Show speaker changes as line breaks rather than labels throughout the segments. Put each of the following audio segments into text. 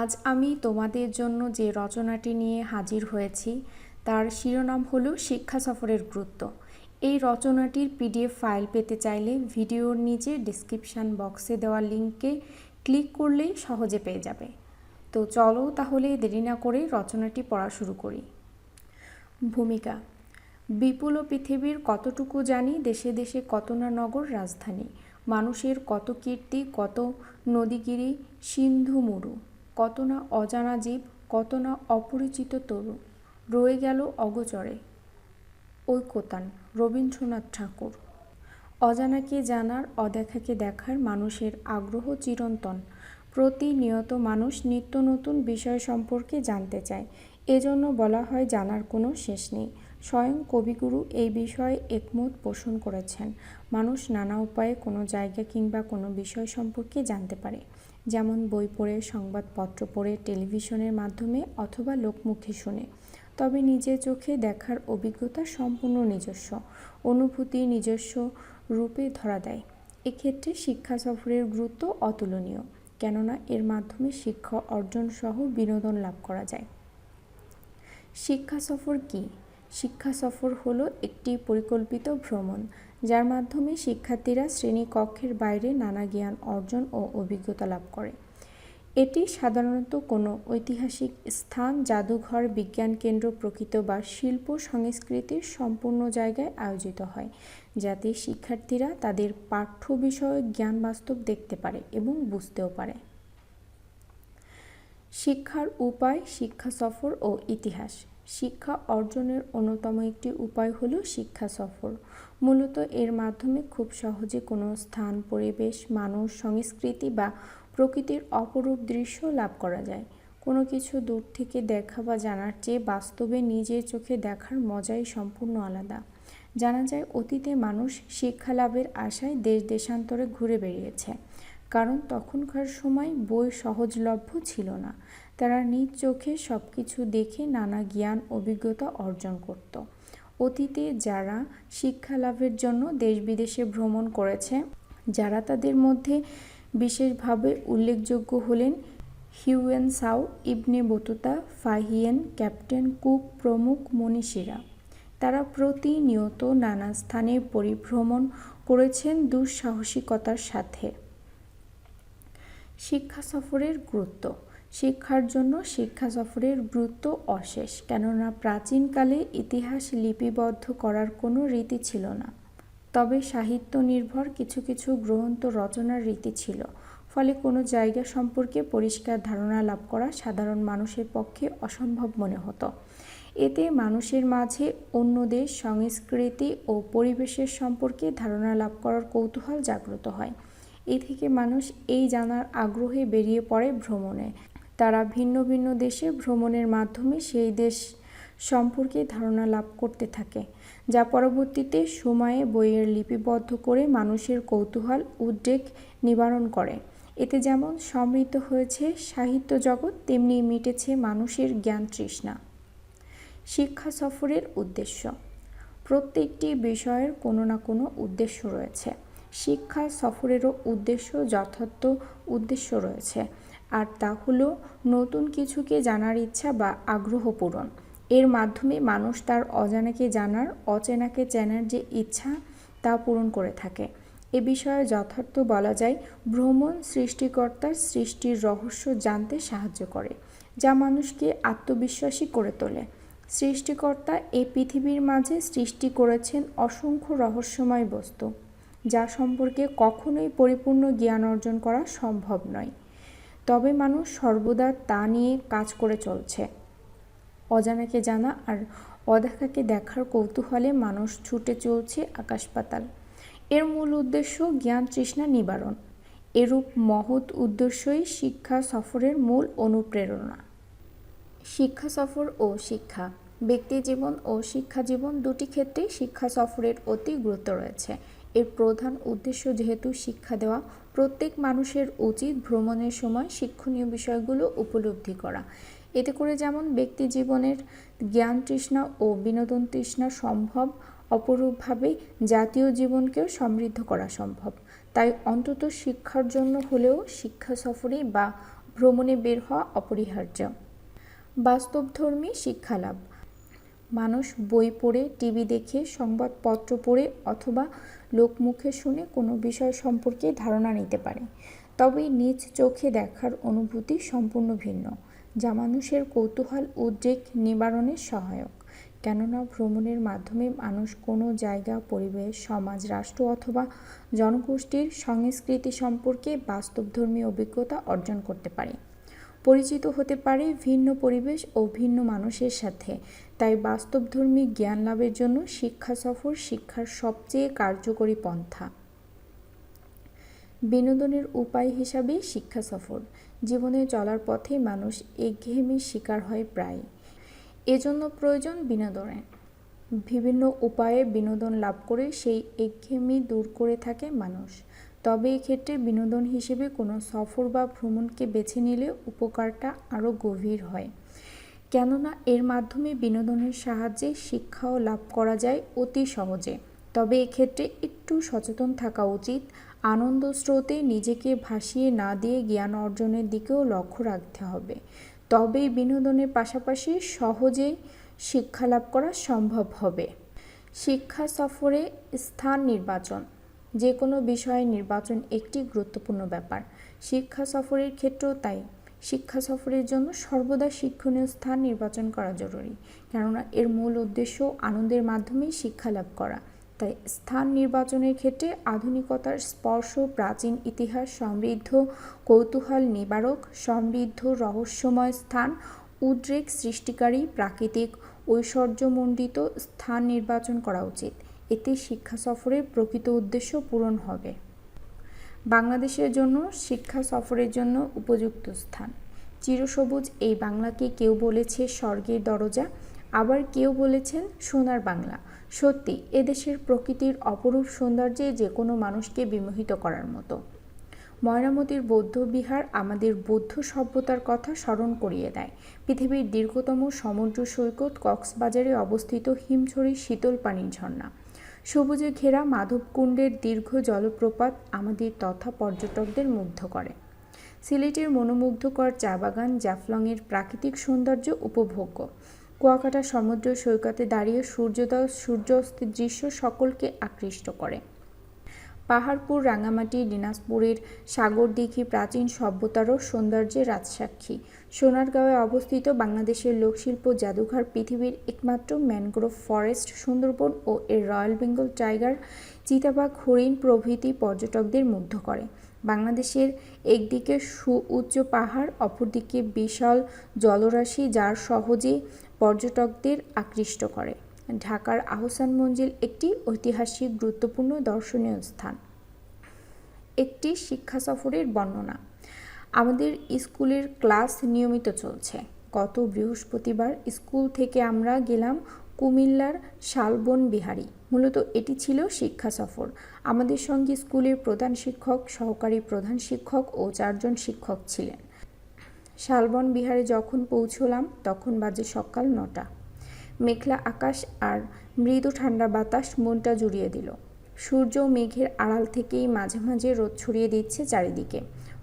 আজ আমি তোমাদের জন্য যে রচনাটি নিয়ে হাজির হয়েছি, তার শিরোনাম হল শিক্ষা সফরের গুরুত্ব। এই রচনাটির পিডিএফ ফাইল পেতে চাইলে ভিডিওর নিচে ডিসক্রিপশান বক্সে দেওয়া লিঙ্কে ক্লিক করলেই সহজে পেয়ে যাবে। তো চলো তাহলে দেরি না করে রচনাটি পড়া শুরু করি। ভূমিকা। বিপুল পৃথিবীর কতটুকু জানি দেশে দেশে কত না নগর রাজধানী, মানুষের কত কীর্তি, কত নদীগিরি, সিন্ধু মুরু। কত না অজানা জীব, কত না অপরিচিত তরু, রয়ে গেল অগোচরে। ঐকতান, রবীন্দ্রনাথ ঠাকুর। অজানাকে জানার অদেখাকে দেখার মানুষের আগ্রহ চিরন্তন। প্রতিনিয়ত মানুষ নিত্য নতুন বিষয় সম্পর্কে জানতে চায়। এজন্য বলা হয় জানার কোনো শেষ নেই। স্বয়ং কবিগুরু এই বিষয়ে একমত পোষণ করেছেন। মানুষ নানা উপায়ে কোনো জায়গা কিংবা কোনো বিষয় সম্পর্কে জানতে পারে। যেমন বই পড়ে, সংবাদপত্র পড়ে, টেলিভিশনের মাধ্যমে অথবা লোকমুখে শুনে। তবে নিজের চোখে দেখার অভিজ্ঞতা সম্পূর্ণ নিজস্ব। অনুভূতি নিজস্ব রূপে ধরা দেয়। এক্ষেত্রে শিক্ষা সফরের গুরুত্ব অতুলনীয়, কেননা এর মাধ্যমে শিক্ষা অর্জন সহ বিনোদন লাভ করা যায়। শিক্ষা সফর কী? শিক্ষা সফর হলো একটি পরিকল্পিত ভ্রমণ যার মাধ্যমে শিক্ষার্থীরা শ্রেণীকক্ষের বাইরে নানা জ্ঞান অর্জন ও অভিজ্ঞতা লাভ করে। এটি সাধারণত কোনো ঐতিহাসিক স্থান, জাদুঘর, বিজ্ঞান কেন্দ্র, প্রকৃত বা শিল্প সংস্কৃতির সম্পূর্ণ জায়গায় আয়োজিত হয়, যাতে শিক্ষার্থীরা তাদের পাঠ্য বিষয়ক জ্ঞান বাস্তব দেখতে পারে এবং বুঝতেও পারে। শিক্ষার উপায়, শিক্ষা সফর ও ইতিহাস। শিক্ষা অর্জনের অন্যতম একটি উপায় হলো শিক্ষা সফর। মূলত এর মাধ্যমে খুব সহজে কোনো স্থান, পরিবেশ, মানুষ, সংস্কৃতি বা প্রকৃতির অপরূপ দৃশ্য লাভ করা যায়। কোনো কিছু দূর থেকে দেখা বা জানার চেয়ে বাস্তবে নিজের চোখে দেখার মজাই সম্পূর্ণ আলাদা। জানা যায় অতীতে মানুষ শিক্ষা লাভের আশায় দেশ দেশান্তরে ঘুরে বেরিয়েছে কারণ তখনকার সময় বই সহজলভ্য ছিল না। তারা নিজ চোখে সব কিছু দেখে নানা জ্ঞান, অভিজ্ঞতা অর্জন করত। অতীতে যারা শিক্ষা লাভের জন্য দেশ বিদেশে ভ্রমণ করেছে, যারা তাদের মধ্যে বিশেষভাবে উল্লেখযোগ্য হলেন Hiuen Sau Ibn Battuta, Fahien, Captain Cook প্রমুখ মনীষীরা। তারা প্রতিনিয়ত নানা স্থানে পরিভ্রমণ করেছেন দুঃসাহসিকতার সাথে। শিক্ষা সফরের গুরুত্ব। শিক্ষার জন্য শিক্ষা সফরের গুরুত্ব অশেষ, কেননা প্রাচীনকালে ইতিহাস লিপিবদ্ধ করার কোনো রীতি ছিল না। তবে সাহিত্য নির্ভর কিছু কিছু গ্রন্থ রচনার রীতি ছিল। ফলে কোনো জায়গা সম্পর্কে পরিষ্কার ধারণা লাভ করা সাধারণ মানুষের পক্ষে অসম্ভব মনে হতো। এতে মানুষের মাঝে অন্য দেশ সংস্কৃতি ও পরিবেশের সম্পর্কে ধারণা লাভ করার কৌতূহল জাগ্রত হয়। এ থেকে মানুষ এই জানার আগ্রহে বেরিয়ে পড়ে ভ্রমণে। তারা ভিন্ন ভিন্ন দেশে ভ্রমণের মাধ্যমে সেই দেশ সম্পর্কে ধারণা লাভ করতে থাকে, যা পরবর্তীতে সময়ে বইয়ের লিপিবদ্ধ করে মানুষের কৌতূহল, উদ্বেগ নিবারণ করে। এতে যেমন সমৃদ্ধ হয়েছে সাহিত্য জগৎ, তেমনি মিটেছে মানুষের জ্ঞান তৃষ্ণা। শিক্ষা সফরের উদ্দেশ্য। প্রত্যেকটি বিষয়ের কোনো না কোনো উদ্দেশ্য রয়েছে। শিক্ষা সফরেরও উদ্দেশ্য, যথার্থ উদ্দেশ্য রয়েছে। আর তা হলো নতুন কিছুকে জানার ইচ্ছা বা আগ্রহ পূরণ। এর মাধ্যমে মানুষ তার অজানাকে জানার, অচেনাকে চেনার যে ইচ্ছা তা পূরণ করে থাকে। এ বিষয়ে যথার্থ বলা যায়, ভ্রমণ সৃষ্টিকর্তার সৃষ্টির রহস্য জানতে সাহায্য করে, যা মানুষকে আত্মবিশ্বাসী করে তোলে। সৃষ্টিকর্তা এই পৃথিবীর মাঝে সৃষ্টি করেছেন অসংখ্য রহস্যময় বস্তু, যা সম্পর্কে কখনোই পরিপূর্ণ জ্ঞান অর্জন করা সম্ভব নয়। তবে মানুষ সর্বদা তা নিয়ে কাজ করে চলছে। অজানাকে জানা আর অদেখাকে দেখার কৌতূহলে মানুষ ছুটে চলছে আকাশ পাতাল। এর মূল উদ্দেশ্য জ্ঞান তৃষ্ণা নিবারণ। এরূপ মহৎ উদ্দেশ্যই শিক্ষা সফরের মূল অনুপ্রেরণা। শিক্ষা সফর ও শিক্ষা। ব্যক্তি জীবন ও শিক্ষা জীবন দুটি ক্ষেত্রেই শিক্ষা সফরের অতি গুরুত্ব রয়েছে। এর প্রধান উদ্দেশ্য যেহেতু শিক্ষা দেওয়া, প্রত্যেক মানুষের উচিত ভ্রমণের সময় শিক্ষণীয় বিষয়গুলো উপলব্ধি করা। এতে করে যেমন ব্যক্তি জীবনের জ্ঞান তৃষ্ণা ও বিনোদন তৃষ্ণা সম্ভব, অপরূপভাবে জাতীয় জীবনকেও সমৃদ্ধ করা সম্ভব। তাই অন্তত শিক্ষার জন্য হলেও শিক্ষা সফরে বা ভ্রমণে বের হওয়া অপরিহার্য। বাস্তবধর্মী শিক্ষালাভ। মানুষ বই পড়ে, টিভি দেখে, সংবাদপত্র পড়ে অথবা লোকমুখে শুনে কোনো বিষয় সম্পর্কে ধারণা নিতে পারে। তবে নিজ চোখে দেখার অনুভূতি সম্পূর্ণ ভিন্ন, যা মানুষের কৌতূহল উদ্রেক নিবারণের সহায়ক। কেননা ভ্রমণের মাধ্যমে মানুষ কোনো জায়গা, পরিবেশ, সমাজ, রাষ্ট্র অথবা জনগোষ্ঠীর সংস্কৃতি সম্পর্কে বাস্তবধর্মী অভিজ্ঞতা অর্জন করতে পারে। পরিচিত হতে পারে ভিন্ন পরিবেশ ও ভিন্ন মানুষের সাথে। তাই বাস্তবধর্মী জ্ঞান লাভের জন্য শিক্ষা সফর শিক্ষার সবচেয়ে কার্যকরী পন্থা। বিনোদনের উপায় হিসাবে শিক্ষা সফর। জীবনে চলার পথে মানুষ একঘেয়েমির শিকার হয় প্রায়। এজন্য প্রয়োজন বিনোদনের বিভিন্ন উপায়ে বিনোদন লাভ করে সেই একঘেয়েমি দূর করে থাকে মানুষ। তবে এক্ষেত্রে বিনোদন হিসেবে কোনো সফর বা ভ্রমণকে বেছে নিলে উপকারটা আরও গভীর হয়। কেননা এর মাধ্যমে বিনোদনের সাহায্যে শিক্ষাও লাভ করা যায় অতি সহজে। তবে এক্ষেত্রে একটু সচেতন থাকা উচিত। আনন্দ স্রোতে নিজেকে ভাসিয়ে না দিয়ে জ্ঞান অর্জনের দিকেও লক্ষ্য রাখতে হবে। তবেই বিনোদনের পাশাপাশি সহজেই শিক্ষা লাভ করা সম্ভব হবে। শিক্ষা সফরে স্থান নির্বাচন। যে কোনো বিষয়ে নির্বাচন একটি গুরুত্বপূর্ণ ব্যাপার। শিক্ষা সফরের ক্ষেত্রেও তাই। শিক্ষা সফরের জন্য সর্বদা শিক্ষণীয় স্থান নির্বাচন করা জরুরি, কেননা এর মূল উদ্দেশ্য আনন্দের মাধ্যমেই শিক্ষা লাভ করা। তাই স্থান নির্বাচনের ক্ষেত্রে আধুনিকতার স্পর্শ, প্রাচীন ইতিহাস, সমৃদ্ধ কৌতূহল নিবারক, সমৃদ্ধ রহস্যময় স্থান, উদ্রেক সৃষ্টিকারী প্রাকৃতিক ঐশ্বর্যমণ্ডিত স্থান নির্বাচন করা উচিত। এতে শিক্ষা সফরের প্রকৃত উদ্দেশ্য পূরণ হবে। বাংলাদেশের জন্য শিক্ষা সফরের জন্য উপযুক্ত স্থান। চিরসবুজ এই বাংলাকে কেউ বলেছে স্বর্গের দরজা, আবার কেউ বলেছেন সোনার বাংলা। সত্যি এদেশের প্রকৃতির অপরূপ সৌন্দর্যে যে কোনো মানুষকে বিমোহিত করার মতো। ময়নামতির বৌদ্ধ বিহার আমাদের বৌদ্ধ সভ্যতার কথা স্মরণ করিয়ে দেয়। পৃথিবীর দীর্ঘতম সমুদ্র সৈকত কক্সবাজারে অবস্থিত হিমছড়ি শীতল পানির ঝর্ণা। সবুজে ঘেরা মাধবকুণ্ডের দীর্ঘ জলপ্রপাত আমাদের তথা পর্যটকদের মুগ্ধ করে। সিলেটের মনোমুগ্ধকর চা বাগান জাফলংয়ের প্রাকৃতিক সৌন্দর্য উপভোগ্য। কুয়াকাটা সমুদ্র সৈকতে দাঁড়িয়ে সূর্যোদয় সূর্যাস্তের দৃশ্য সকলকে আকৃষ্ট করে। পাহাড়পুর, রাঙামাটি, দিনাজপুরের সাগরদিঘি, প্রাচীন সভ্যতারও সৌন্দর্যের রাজসাক্ষী। সোনারগাঁওয়ে অবস্থিত বাংলাদেশের লোকশিল্প জাদুঘর পৃথিবীর একমাত্র ম্যানগ্রোভ ফরেস্ট, সুন্দরবন ও এর রয়্যাল বেঙ্গল টাইগার, চিতাবাঘ, হরিণ প্রভৃতি পর্যটকদের মুগ্ধ করে। বাংলাদেশের একদিকে সুউচ্চ পাহাড়, অপরদিকে বিশাল জলরাশি, যার সহজে পর্যটকদের আকৃষ্ট করে। ঢাকার আহসান মঞ্জিল একটি ঐতিহাসিক গুরুত্বপূর্ণ দর্শনীয় স্থান। একটি শিক্ষা সফরের বর্ণনা। আমাদের স্কুলের ক্লাস নিয়মিত চলছে। গত বৃহস্পতিবার স্কুল থেকে আমরা গেলাম কুমিল্লার শালবন বিহারি মূলত এটি ছিল শিক্ষা সফর। আমাদের সঙ্গে স্কুলের প্রধান শিক্ষক, সহকারী প্রধান শিক্ষক ও চারজন শিক্ষক ছিলেন। শালবন বিহারে যখন পৌঁছলাম, তখন বাজে সকাল নটা। মেঘলা আকাশ আর মৃদু ঠান্ডা বাতাস মনটা জুড়িয়ে দিল। সূর্য মেঘের আড়াল থেকেই মাঝে মাঝে রোদ ছড়িয়ে দিচ্ছে চারিদিকে।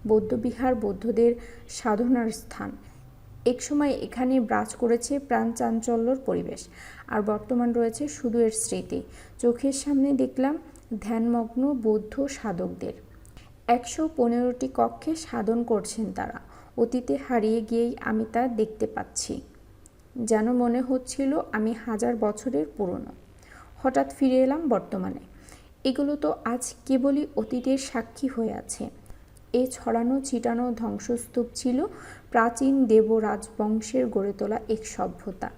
বৌদ্ধবিহার বৌদ্ধদের সাধনার স্থান। একসময় এখানে ব্রাজ করেছে প্রাণ চাঞ্চল্যর পরিবেশ, আর বর্তমান রয়েছে শুধু এর স্মৃতি। চোখের সামনে দেখলাম ধ্যানমগ্ন বৌদ্ধ সাধকদের। একশো পনেরোটি কক্ষে সাধন করছেন তারা। অতীতে হারিয়ে গিয়েই আমি তা দেখতে পাচ্ছি। যেন মনে হচ্ছিল আমি হাজার বছরের পুরনো। হঠাৎ ফিরে এলাম বর্তমানে। এগুলো তো আজ কেবলই অতীতের সাক্ষী হয়ে আছে। এ ছড়ানো ছিটানো ধ্বংসস্তূপ ছিল প্রাচীন দেব রাজবংশের গড়ে তোলা এক সভ্যতা,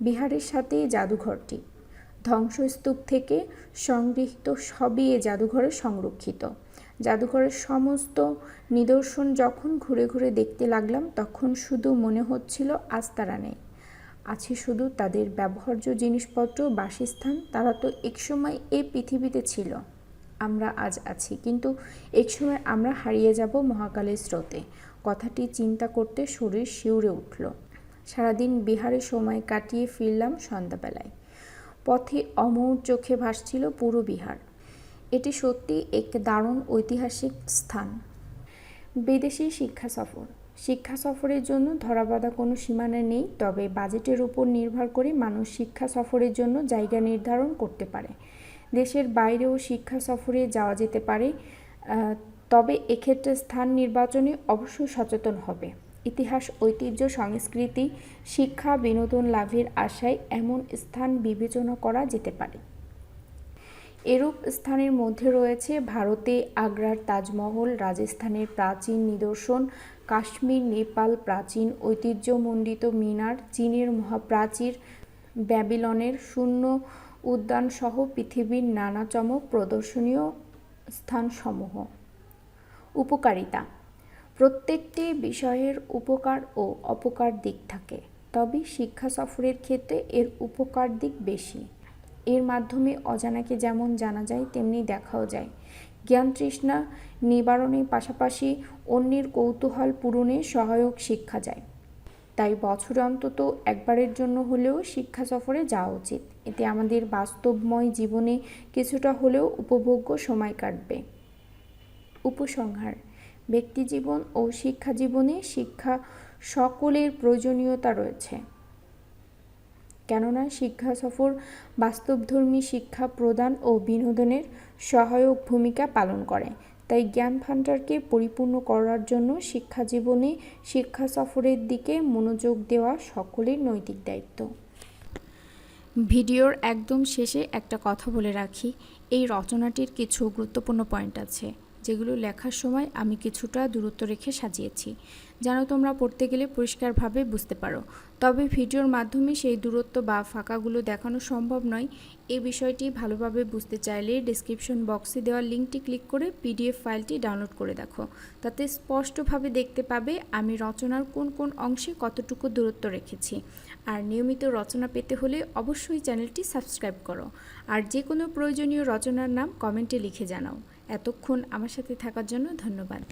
বিহারের সাথে জাদুঘরটি। ধ্বংসস্তূপ থেকে সংগৃহীত সবই এ জাদুঘরে সংরক্ষিত। জাদুঘরের সমস্ত নিদর্শন যখন ঘুরে ঘুরে দেখতে লাগলাম, তখন শুধু মনে হচ্ছিল আজ তারা নেই। আছে শুধু তাদের ব্যবহার্য জিনিসপত্র, বাসস্থান, তারা তো একসময় এই পৃথিবীতে ছিল। আমরা আজ আছি, কিন্তু একসময় আমরা হারিয়ে যাব মহাকালের স্রোতে। কথাটি চিন্তা করতে শরীর শিউরে উঠল। সারাদিন বিহারে সময় কাটিয়ে ফিরলাম সন্ধ্যাবেলায়। পথে অমর চোখে ভাসছিল পুরো বিহার। এটি সত্যি এক দারুণ ঐতিহাসিক স্থান। বিদেশি শিক্ষা সফর। শিক্ষা সফরের জন্য ধরাবাঁধা কোনো সীমানা নেই, তবে বাজেটের উপর নির্ভর করে মানুষ শিক্ষা সফরের জন্য জায়গা নির্ধারণ করতে পারে। দেশের বাইরেও শিক্ষা সফরে যাওয়া যেতে পারে তবে এক্ষেত্রে স্থান নির্বাচনে অবশ্যই সচেতন হবে। ইতিহাস, ঐতিহ্য, সংস্কৃতি, শিক্ষা, বিনোদন লাভের আশায় এমন স্থান বিবেচনা করা যেতে পারে। এরূপ স্থানের মধ্যে রয়েছে ভারতে আগ্রার তাজমহল, রাজস্থানের প্রাচীন নিদর্শন কাশ্মীর, নেপাল, প্রাচীন ঐতিহ্যমণ্ডিত মিনার, চীনের মহাপ্রাচীর ব্যাবিলনের শূন্য উদ্যানসহ পৃথিবীর নানা চমক প্রদর্শনীয় স্থানসমূহ। উপকারিতা। প্রত্যেকটি বিষয়ের উপকার ও অপকার দিক থাকে, তবে শিক্ষা সফরের ক্ষেত্রে এর উপকার দিক বেশি। এর মাধ্যমে অজানাকে যেমন জানা যায়, তেমনি দেখাও যায়। জ্ঞান তৃষ্ণা নিবারণের পাশাপাশি অন্যের কৌতূহল পূরণে সহায়ক শিক্ষা যায়। তাই বছর অন্তত একবারের জন্য হলেও শিক্ষা সফরে যাওয়া উচিত। এতে আমাদের বাস্তবময় জীবনে কিছুটা হলেও উপভোগ্য সময় কাটবে। উপসংহার ব্যক্তিজীবন ও শিক্ষা জীবনে শিক্ষা সকলের প্রয়োজনীয়তা রয়েছে। কেননা শিক্ষা সফর বাস্তবধর্মী শিক্ষা প্রদান ও বিনোদনের সহায়ক ভূমিকা পালন করে। তাই জ্ঞান ভাণ্ডারকে পরিপূর্ণ করার জন্য শিক্ষা জীবনে শিক্ষা সফরের দিকে মনোযোগ দেওয়া সকলের নৈতিক দায়িত্ব। ভিডিওর একদম শেষে একটা কথা বলে রাখি, এই রচনাটির কিছু গুরুত্বপূর্ণ পয়েন্ট আছে। যেগুলো লেখার সময় আমি কিছুটা দূরত্ব রেখে সাজিয়েছি। যেন তোমরা পড়তে গেলে পরিষ্কারভাবে বুঝতে পারো। তবে ভিডিওর মাধ্যমে সেই দূরত্ব বা ফাঁকাগুলো দেখানো সম্ভব নয়। এই বিষয়টি ভালোভাবে বুঝতে চাইলে ডিসক্রিপশন বক্সে দেওয়া লিঙ্কটি ক্লিক করে পিডিএফ ফাইলটি ডাউনলোড করে দেখো। তাতে স্পষ্টভাবে দেখতে পাবে আমি রচনার কোন কোন অংশে কতটুকু দূরত্ব রেখেছি। আর নিয়মিত রচনা পেতে হলে অবশ্যই চ্যানেলটি সাবস্ক্রাইব করো। আর যে কোনো প্রয়োজনীয় রচনার নাম কমেন্টে লিখে জানাও। এতক্ষণ আমার সাথে থাকার জন্য ধন্যবাদ।